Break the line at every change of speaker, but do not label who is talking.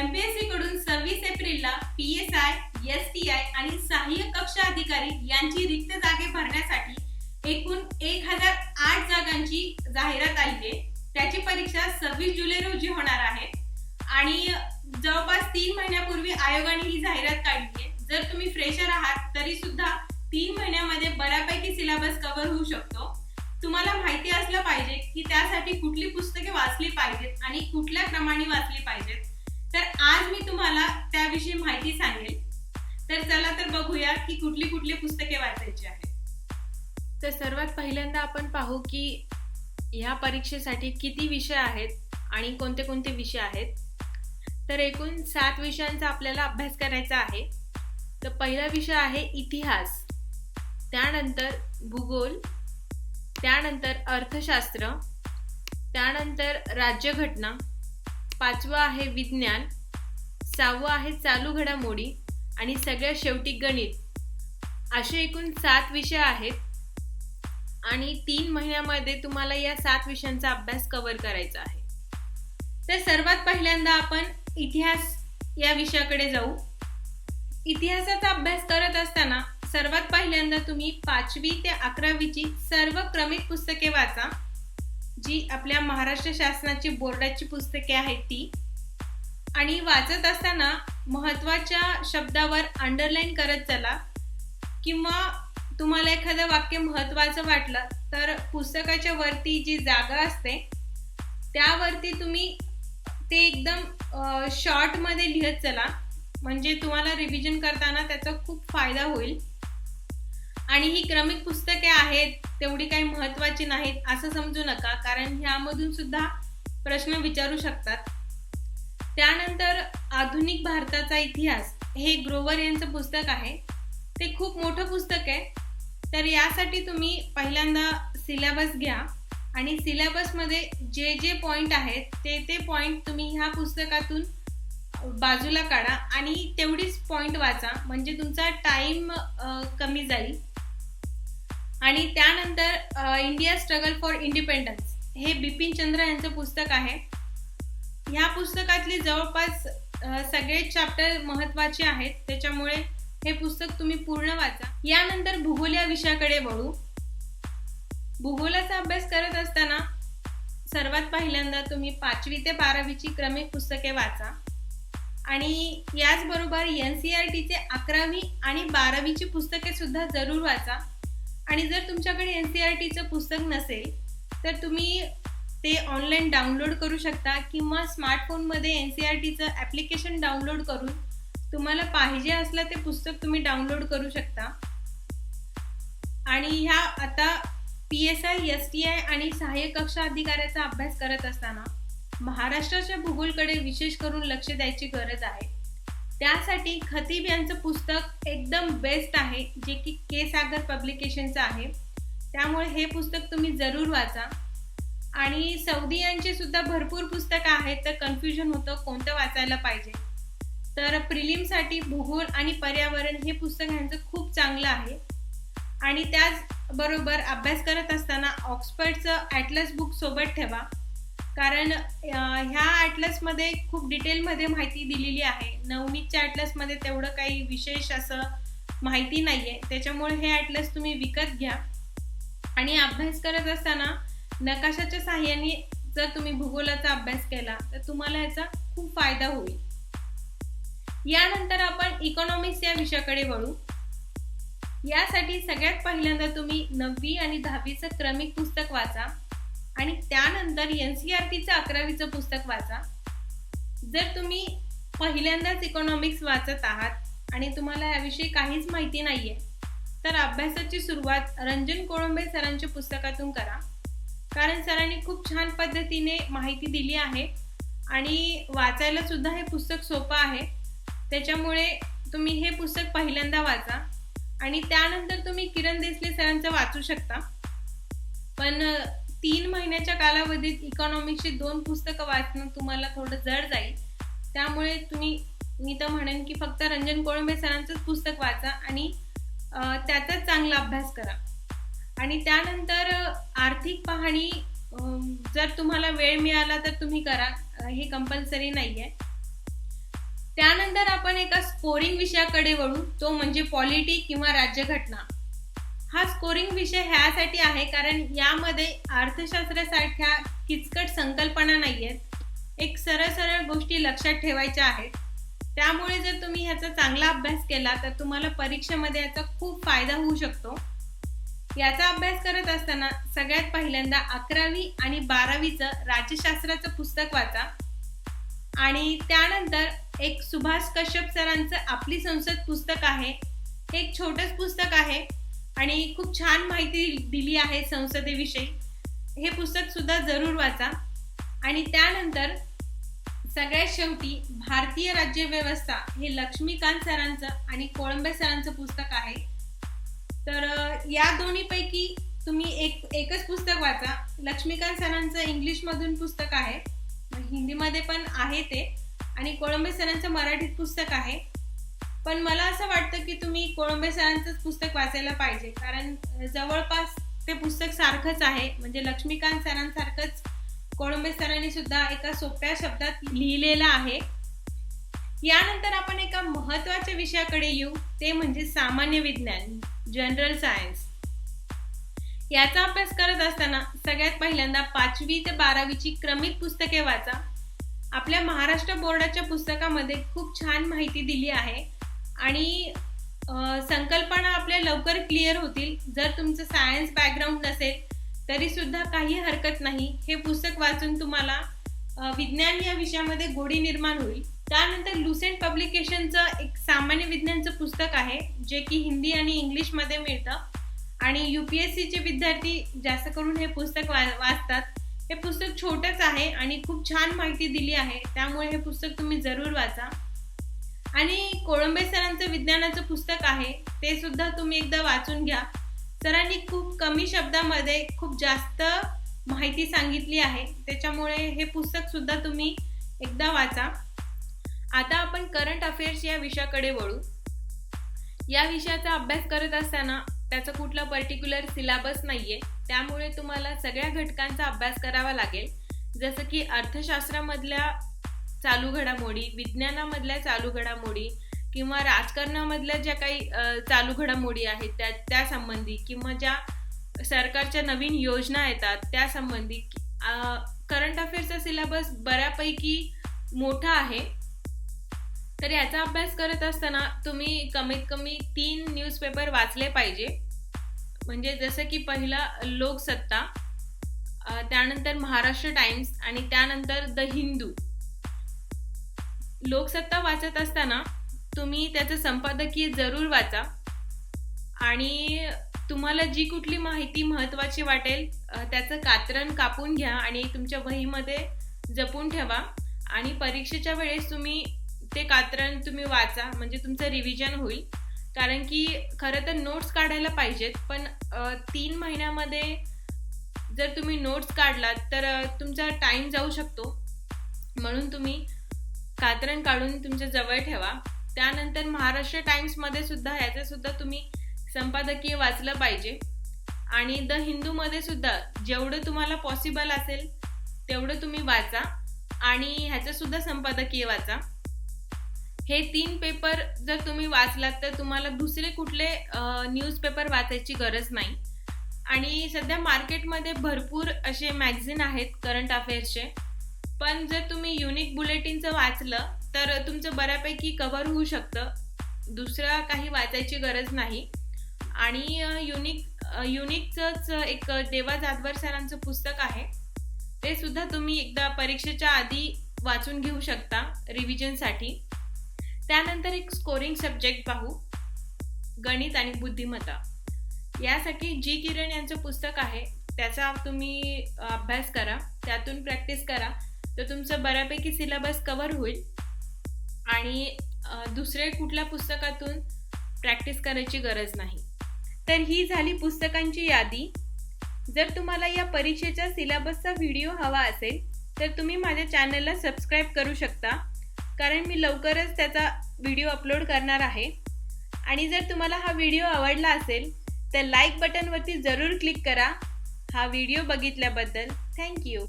MPSC कडून सव्वीस एप्रिलला P S I S T I आणि सहाय्यक कक्ष अधिकारी यांची रिक्त जागे भरण्यासाठी एकूण एक हजार आठ जागांची जाहिरात आली आहे. त्याची परीक्षा सव्वीस जुलै रोजी होणार आहे. आणि जवळपास तीन महिन्यापूर्वी आयोगाने ही जाहिरात काढली आहे. जर तुम्ही फ्रेशर आहात तरी सुद्धा तीन महिन्यामध्ये बऱ्यापैकी सिलेबस कव्हर होऊ शकतो. तुम्हाला माहिती असलं पाहिजे की त्यासाठी कुठली पुस्तके वाचली पाहिजेत आणि कुठल्या क्रमाने वाचली पाहिजेत. तर आज मी तुम्हाला त्याविषयी माहिती सांगेल तर चला तर बघूया की कुठली कुठली पुस्तके वाचायची आहेत.
तर सर्वात पहिल्यांदा आपण पाहू की ह्या परीक्षेसाठी किती विषय आहेत आणि कोणते कोणते विषय आहेत. तर एकूण सात विषयांचा आपल्याला अभ्यास करायचा आहे. तर पहिला विषय आहे इतिहास. त्यानंतर भूगोल. त्यानंतर अर्थशास्त्र. त्यानंतर राज्यघटना. पाचवं आहे विज्ञान सहावं आहे चालू घडामोडी आणि सगळ्यात शेवटी गणित. असे एकूण सात विषय आहेत आणि तीन महिन्यामध्ये तुम्हाला या सात विषयांचा अभ्यास कव्हर करायचा आहे.
तर सर्वात पहिल्यांदा आपण इतिहास या विषयाकडे जाऊ. इतिहासाचा अभ्यास करत असताना सर्वात पहिल्यांदा तुम्ही पाचवी ते अकरावीची सर्व क्रमिक पुस्तके वाचा. जी आपल्या महाराष्ट्र शासनाची बोर्डाची पुस्तके आहेत ती. आणि वाचत असताना महत्त्वाच्या शब्दावर अंडरलाईन करत चला. किंवा तुम्हाला एखादं वाक्य महत्वाचं वाटलं तर पुस्तकाच्या वरती जी जागा असते त्यावरती तुम्ही ते एकदम शॉर्टमध्ये लिहत चला. म्हणजे तुम्हाला रिव्हिजन करताना त्याचा खूप फायदा होईल. आणि ही क्रमिक पुस्तके आहेत तेवढी काही महत्वाची नाहीत असं समजू नका कारण ह्यामधून सुद्धा प्रश्न विचारू शकतात. त्यानंतर आधुनिक भारताचा इतिहास हे ग्रोवर यांचं पुस्तक आहे. ते खूप मोठं पुस्तक आहे. तर यासाठी तुम्ही पहिल्यांदा सिलेबस घ्या आणि सिलेबसमध्ये जे जे पॉईंट आहेत ते ते पॉईंट तुम्ही ह्या पुस्तकातून बाजूला काढा आणि तेवढीच पॉईंट वाचा म्हणजे तुमचा टाईम कमी जाईल. आणि त्यानंतर इंडिया स्ट्रगल फॉर इंडिपेंडन्स हे बिपिन चंद्र यांचं पुस्तक आहे. ह्या पुस्तकातली जवळपास सगळे चॅप्टर महत्त्वाचे आहेत. त्याच्यामुळे हे पुस्तक तुम्ही पूर्ण वाचा. यानंतर भूगोल या विषयाकडे वळू. भूगोलाचा अभ्यास करत असताना सर्वात पहिल्यांदा तुम्ही पाचवी ते बारावीची क्रमिक पुस्तके वाचा. आणि याचबरोबर एन सी आर टीचे अकरावी आणि बारावीची पुस्तके सुद्धा जरूर वाचा. आणि जर तुमच्याकडे एन सी आर टीचं पुस्तक नसेल तर तुम्ही ते ऑनलाईन डाउनलोड करू शकता किंवा स्मार्टफोनमध्ये एन सी आर टीचं ॲप्लिकेशन डाउनलोड करून तुम्हाला पाहिजे असलं ते पुस्तक तुम्ही डाउनलोड करू शकता. आणि ह्या आता P S I S T I आणि सहाय्यक कक्षा अधिकाऱ्याचा अभ्यास करत असताना महाराष्ट्राच्या भूगोलकडे विशेष करून लक्ष द्यायची गरज आहे. त्यासाठी खतीब यांचं पुस्तक एकदम बेस्ट आहे जे की के सागर पब्लिकेशनचं आहे. त्यामुळे हे पुस्तक तुम्ही जरूर वाचा. आणि सौदी यांचे सुद्धा भरपूर पुस्तकं आहेत तर कन्फ्युजन होतं कोणतं वाचायला पाहिजे. तर प्रिलिमसाठी भूगोल आणि पर्यावरण हे पुस्तक यांचं खूप चांगलं आहे. आणि त्याचबरोबर अभ्यास करत असताना ऑक्सफर्डचं ॲटलस बुक सोबत ठेवा. कारण ॲटलसमध्ये खूप डिटेलमध्ये माहिती दिलेली आहे. नवनीतच्या ॲटलसमध्ये तेवढं काही विशेष असं माहिती नाही आहे त्याच्यामुळे हे ॲटलस तुम्ही विकत घ्या. आणि अभ्यास करत असताना नकाशाच्या साह्याने जर तुम्ही भूगोलाचा अभ्यास केला तर तुम्हाला याचा खूप फायदा होईल. यानंतर आपण इकॉनॉमिक्स या विषयाकडे वळू. यासाठी सगळ्यात पहिल्यांदा तुम्ही नववी आणि दहावीचं क्रमिक पुस्तक वाचा. आणि त्यानंतर एन सी आर टीचं अकरावीचं पुस्तक वाचा. जर तुम्ही पहिल्यांदाच इकॉनॉमिक्स वाचत आहात आणि तुम्हाला याविषयी काहीच माहिती नाही आहे तर अभ्यासाची सुरुवात रंजन कोळंबे सरांच्या पुस्तकातून करा. कारण सरांनी खूप छान पद्धतीने माहिती दिली आहे आणि वाचायला सुद्धा हे पुस्तक सोपं आहे. त्याच्यामुळे तुम्ही हे पुस्तक पहिल्यांदा वाचा आणि त्यानंतर तुम्ही किरण देसले सरांचं वाचू शकता. पण तीन महिन्याच्या कालावधीत इकॉनॉमिक्सची दोन पुस्तकं वाचणं तुम्हाला थोडं जड जाईल. त्यामुळे तुम्ही मी तर म्हणेन की फक्त रंजन कोळंबे सरांचंच पुस्तक वाचा आणि त्याचाच चांगला अभ्यास करा. आणि त्यानंतर आर्थिक पाहणी जर तुम्हाला वेळ मिळाला तर तुम्ही करा. हे कंपल्सरी नाही आहे त्यानंतर आपण एका स्कोरिंग विषयाकडे वळू तो म्हणजे पॉलिटी किंवा राज्यघटना. हा स्कोरिंग विषय ह्यासाठी आहे कारण यामध्ये अर्थशास्त्रासारख्या किचकट संकल्पना नाही आहेत एक सरळ सरळ गोष्टी लक्षात ठेवायच्या आहेत. त्यामुळे जर तुम्ही ह्याचा चांगला अभ्यास केला तर तुम्हाला परीक्षेमध्ये याचा खूप फायदा होऊ शकतो. याचा अभ्यास करत असताना सगळ्यात पहिल्यांदा अकरावी आणि बारावीचं राज्यशास्त्राचं पुस्तक वाचा. आणि त्यानंतर एक सुभाष कश्यप सरांचं आपली संसद पुस्तक आहे. हे एक छोटंच पुस्तक आहे. आणि खूप छान माहिती दिली आहे संसदेविषयी. हे पुस्तक सुद्धा जरूर वाचा. आणि त्यानंतर सगळ्यात शेवटी भारतीय राज्यव्यवस्था हे लक्ष्मीकांत सरांचं आणि कोळंबे सरांचं पुस्तक आहे. तर या दोन्हीपैकी तुम्ही एक एकच पुस्तक वाचा. लक्ष्मीकांत सरांचं इंग्लिशमधून पुस्तक आहे. हिंदीमध्ये पण आहे ते. आणि कोळंबे सरांचं मराठीत पुस्तक आहे. पण मला असं वाटतं की तुम्ही कोळंबे सरांचंच पुस्तक वाचायला पाहिजे. कारण जवळपास ते पुस्तक सारखंच आहे. म्हणजे लक्ष्मीकांत सरांसारखंच कोळंबे सरांनी सुद्धा एका सोप्या शब्दात लिहिलेलं आहे. यानंतर आपण एका महत्त्वाच्या विषयाकडे येऊ. ते म्हणजे सामान्य विज्ञान जनरल सायन्स याचा अभ्यास करत असताना सगळ्यात पहिल्यांदा पाचवी ते बारावीची क्रमिक पुस्तके वाचा. आपल्या महाराष्ट्र बोर्डाच्या पुस्तकामध्ये खूप छान माहिती दिली आहे. आणि संकल्पना आपल्या लवकर क्लिअर होतील. जर तुमचं सायन्स बॅकग्राऊंड नसेल तरी सुद्धा काही हरकत नाही. हे पुस्तक वाचून तुम्हाला विज्ञान या विषयामध्ये गोडी निर्माण होईल. त्यानंतर लुसेंट पब्लिकेशनचं एक सामान्य विज्ञानचं पुस्तक आहे जे की हिंदी आणि इंग्लिशमध्ये मिळतं. आणि यू पी एस सीचे विद्यार्थी जास्त करून हे पुस्तक वा वाचतात. हे पुस्तक छोटंच आहे आणि खूप छान माहिती दिली आहे. त्यामुळे हे पुस्तक तुम्ही जरूर वाचा. आणि कोळंबे सरांचं विज्ञानाचं पुस्तक आहे ते सुद्धा तुम्ही एकदा वाचून घ्या. सरांनी खूप कमी शब्दामध्ये खूप जास्त माहिती सांगितली आहे त्याच्यामुळे हे पुस्तक सुद्धा तुम्ही एकदा वाचा. आता आपण करंट अफेअर्स या विषयाकडे वळू. या विषयाचा अभ्यास करत असताना त्याचा कुठला पर्टिक्युलर सिलेबस नाहीये त्यामुळे तुम्हाला सगळ्या घटकांचा अभ्यास करावा लागेल. जसं की अर्थशास्त्रामधल्या चालू घडामोडी विज्ञानामधल्या चालू घडामोडी किंवा राजकारणामधल्या ज्या काही चालू घडामोडी आहेत त्या त्या संबंधी किंवा ज्या सरकारच्या नवीन योजना येतात त्यासंबंधी करंट अफेअर्सचा सिलेबस बऱ्यापैकी मोठा आहे. तर याचा अभ्यास करत असताना तुम्ही कमीत कमी तीन न्यूजपेपर वाचले पाहिजे. म्हणजे जसं की पहिला लोकसत्ता त्यानंतर महाराष्ट्र टाइम्स आणि त्यानंतर द हिंदू. लोकसत्ता वाचत असताना तुम्ही त्याचं संपादकीय जरूर वाचा. आणि तुम्हाला जी कुठली माहिती महत्त्वाची वाटेल त्याचं कात्रण कापून घ्या आणि तुमच्या वहीमध्ये जपून ठेवा. आणि परीक्षेच्या वेळेस तुम्ही ते कात्रण तुम्ही वाचा म्हणजे तुमचं रिव्हिजन होईल. कारण की खरं तर नोट्स काढायला पाहिजेत पण तीन महिन्यामध्ये जर तुम्ही नोट्स काढलात तर तुमचा टाईम जाऊ शकतो. म्हणून तुम्ही कात्रण काढून तुमच्या जवळ ठेवा. त्यानंतर महाराष्ट्र टाइम्समध्ये सुद्धा याचं सुद्धा तुम्ही संपादकीय वाचलं पाहिजे. आणि द हिंदूमध्ये सुद्धा जेवढं तुम्हाला पॉसिबल असेल तेवढं तुम्ही वाचा. आणि ह्याचं सुद्धा संपादकीय वाचा. हे तीन पेपर जर तुम्ही वाचलात तर तुम्हाला दुसरे कुठले न्यूजपेपर वाचायची गरज नाही. आणि सध्या मार्केटमध्ये भरपूर असे मॅगझिन आहेत करंट अफेअर्सचे पण जर तुम्ही युनिक बुलेटिनचं वाचलं तर तुमचं बऱ्यापैकी कव्हर होऊ शकतं. दुसरा काही वाचायची गरज नाही. आणि युनिक युनिकचंच एक देवा जाधवर सरांचं पुस्तक आहे. ते सुद्धा तुम्ही एकदा परीक्षेच्या आधी वाचून घेऊ शकता रिव्हिजनसाठी त्यानंतर एक स्कोरिंग सब्जेक्ट पाहू. गणित आणि बुद्धिमत्ता. यासाठी जी किरण यांचं पुस्तक आहे त्याचा तुम्ही अभ्यास करा. त्यातून प्रॅक्टिस करा. तर तुमचं बऱ्यापैकी सिलेबस कवर होईल. आणि दुसरे कुठल्या पुस्तकातून प्रॅक्टिस करायची गरज नाही. तर ही झाली पुस्तकांची यादी. जर तुम्हाला या परीक्षेच्या सिलेबसचा व्हिडिओ हवा असेल तर तुम्ही माझ्या चॅनलला सबस्क्राईब करू शकता. कारण मी लवकरच त्याचा व्हिडिओ अपलोड करणार आहे. आणि जर तुम्हाला हा व्हिडिओ आवडला असेल तर लाईक बटनवरती जरूर क्लिक करा. हा व्हिडिओ बघितल्याबद्दल थँक्यू